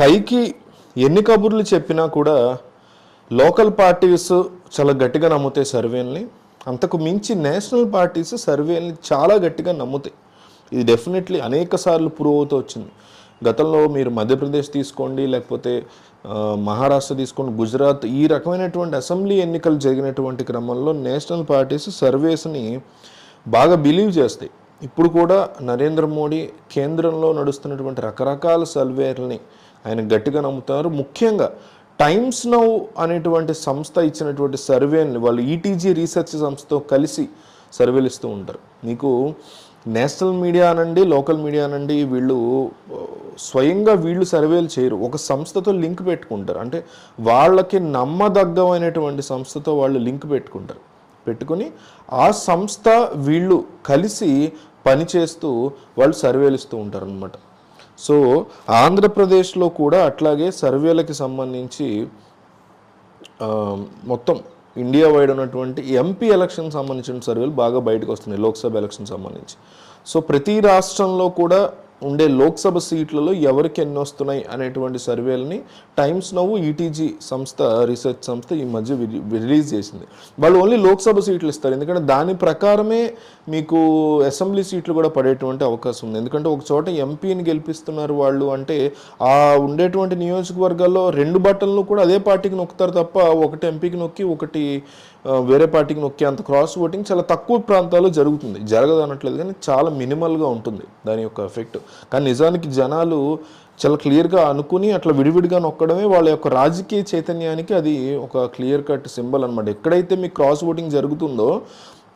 పైకి ఎన్ని కబుర్లు చెప్పినా కూడా లోకల్ పార్టీస్ చాలా గట్టిగా నమ్ముతాయి సర్వేల్ని. అంతకు మించి నేషనల్ పార్టీస్ సర్వేల్ని చాలా గట్టిగా నమ్ముతాయి. ఇది డెఫినెట్లీ అనేక సార్లు ప్రూవ్ అవుతూ వచ్చింది. గతంలో మీరు మధ్యప్రదేశ్ తీసుకోండి లేకపోతే మహారాష్ట్ర తీసుకోండి గుజరాత్ ఈ రకమైనటువంటి అసెంబ్లీ ఎన్నికలు జరిగినటువంటి క్రమంలో నేషనల్ పార్టీస్ సర్వేస్ని బాగా బిలీవ్ చేస్తాయి. ఇప్పుడు కూడా నరేంద్ర మోడీ కేంద్రంలో నడుస్తున్నటువంటి రకరకాల సర్వేలని ఆయన గట్టిగా నమ్ముతున్నారు. ముఖ్యంగా టైమ్స్ నౌ అనేటువంటి సంస్థ ఇచ్చినటువంటి సర్వేని వాళ్ళు ఈటీజీ రీసెర్చ్ సంస్థతో కలిసి సర్వేలు ఇస్తూ ఉంటారు. మీకు నేషనల్ మీడియా అనండి లోకల్ మీడియా అనండి వీళ్ళు స్వయంగా వీళ్ళు సర్వేలు చేయరు. ఒక సంస్థతో లింక్ పెట్టుకుంటారు. అంటే వాళ్ళకి నమ్మదగ్గమైనటువంటి సంస్థతో వాళ్ళు లింక్ పెట్టుకుంటారు. పెట్టుకొని ఆ సంస్థ వీళ్ళు కలిసి పనిచేస్తూ వాళ్ళు సర్వేలు ఇస్తూ ఉంటారు అనమాట సో ఆంధ్రప్రదేశ్లో కూడా అట్లాగే సర్వేలకి సంబంధించి మొత్తం ఇండియా వైడ్ ఉన్నటువంటి ఎంపీ ఎలక్షన్ సంబంధించిన సర్వేలు బాగా బయటకు వస్తున్నాయి లోక్సభ ఎలక్షన్ సంబంధించి. సో ప్రతి రాష్ట్రంలో కూడా ఉండే లోక్సభ సీట్లలో ఎవరికి ఎన్ని వస్తున్నాయి అనేటువంటి సర్వేలని టైమ్స్ నవ్వు ఈటీజీ సంస్థ రీసెర్చ్ సంస్థ ఈ మధ్య రిలీజ్ చేసింది. వాళ్ళు ఓన్లీ లోక్సభ సీట్లు ఇస్తారు. ఎందుకంటే దాని ప్రకారమే మీకు అసెంబ్లీ సీట్లు కూడా పడేటువంటి అవకాశం ఉంది. ఎందుకంటే ఒక చోట ఎంపీని గెలిపిస్తున్నారు వాళ్ళు అంటే ఆ ఉండేటువంటి నియోజకవర్గాల్లో రెండు బట్టలను కూడా అదే పార్టీకి నొక్కుతారు తప్ప ఒకటి ఎంపీకి నొక్కి ఒకటి వేరే పార్టీకి నొక్కి అంత క్రాస్ ఓటింగ్ చాలా తక్కువ ప్రాంతాల్లో జరుగుతుంది. జరగదు అనట్లేదు కానీ చాలా మినిమల్గా ఉంటుంది దాని యొక్క ఎఫెక్ట్ కానీ నిజానికి జనాలు చాలా క్లియర్గా అనుకుని అట్లా విడివిడిగా నొక్కడమే వాళ్ళ యొక్క రాజకీయ చైతన్యానికి అది ఒక క్లియర్ కట్ సింబల్ అనమాట ఎక్కడైతే మీ క్రాస్ ఓటింగ్ జరుగుతుందో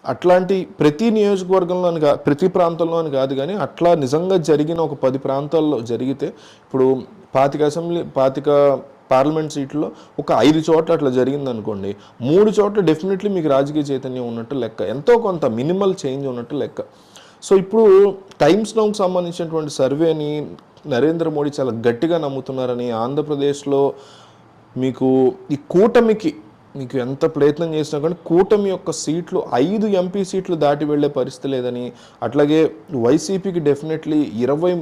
అట్లాంటి ప్రతి నియోజకవర్గంలో అని కా ప్రతి ప్రాంతంలో అని కాదు కానీ అట్లా నిజంగా జరిగిన ఒక పది ప్రాంతాల్లో జరిగితే ఇప్పుడు పాతిక అసెంబ్లీ పాతిక పార్లమెంట్ సీట్లో ఒక ఐదు చోట్ల అట్లా జరిగింది అనుకోండి మూడు చోట్ల డెఫినెట్లీ మీకు రాజకీయ చైతన్యం ఉన్నట్టు లెక్క ఎంతో కొంత మినిమల్ చేంజ్ ఉన్నట్టు లెక్క. సో ఇప్పుడు టైమ్స్ నౌకి సంబంధించినటువంటి సర్వేని నరేంద్ర మోడీ చాలా గట్టిగా నమ్ముతున్నారని ఆంధ్రప్రదేశ్లో మీకు ఈ కూటమికి మీకు ఎంత ప్రయత్నం చేసినా కానీ కూటమి యొక్క సీట్లు ఐదు ఎంపీ సీట్లు దాటి వెళ్ళే పరిస్థితి లేదని అట్లాగే వైసీపీకి డెఫినెట్లీ ఇరవై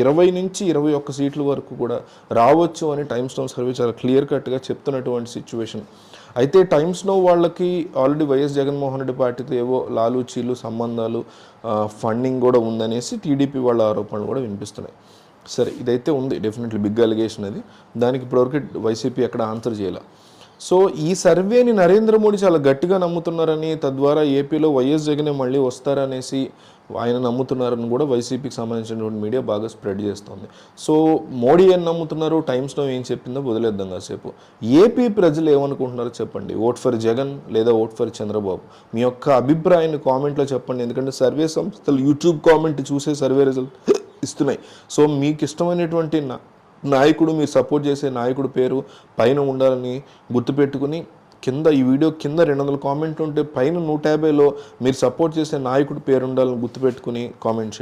ఇరవై నుంచి ఇరవై ఒక్క సీట్ల వరకు కూడా రావచ్చు అని టైమ్స్ నౌ సర్వే చాలా క్లియర్ కట్గా చెప్తున్నటువంటి సిచ్యువేషన్ అయితే టైమ్స్ నో వాళ్ళకి ఆల్రెడీ వైఎస్ జగన్మోహన్ రెడ్డి పార్టీతో ఏవో లాలూచీలు సంబంధాలు ఫండింగ్ కూడా ఉందనేసి టీడీపీ వాళ్ళ ఆరోపణలు కూడా వినిపిస్తున్నాయి. సరే ఇదైతే ఉంది డెఫినెట్లీ బిగ్ అలిగేషన్ అది. దానికి ఇప్పటివరకు వైసీపీ ఎక్కడ ఆన్సర్ చేయాలి. సో ఈ సర్వేని నరేంద్ర మోడీ చాలా గట్టిగా నమ్ముతున్నారని తద్వారా ఏపీలో వైఎస్ జగనే మళ్ళీ వస్తారనేసి ఆయన నమ్ముతున్నారని కూడా వైసీపీకి సంబంధించినటువంటి మీడియా బాగా స్ప్రెడ్ చేస్తుంది. సో మోడీ ఏం నమ్ముతున్నారు? టైమ్స్లో ఏం చెప్పిందో వదిలేద్దాం కాసేపు. ఏపీ ప్రజలు ఏమనుకుంటున్నారో చెప్పండి. ఓట్ ఫర్ జగన్ లేదా ఓట్ ఫర్ చంద్రబాబు? మీ యొక్క అభిప్రాయాన్ని కామెంట్లో చెప్పండి. ఎందుకంటే సర్వే సంస్థలు యూట్యూబ్ కామెంట్ చూసే సర్వే రిజల్ట్ ఇస్తున్నాయి. సో మీకు ఇష్టమైనటువంటి నా నాయకుడు మీరు సపోర్ట్ చేసే నాయకుడు పేరు పైన ఉండాలని గుర్తుపెట్టుకుని కింద ఈ వీడియో కింద రెండు వందల కామెంట్ ఉంటే పైన నూట యాభైలో మీరు సపోర్ట్ చేసే నాయకుడి పేరు ఉండాలని గుర్తుపెట్టుకుని కామెంట్ చేయండి.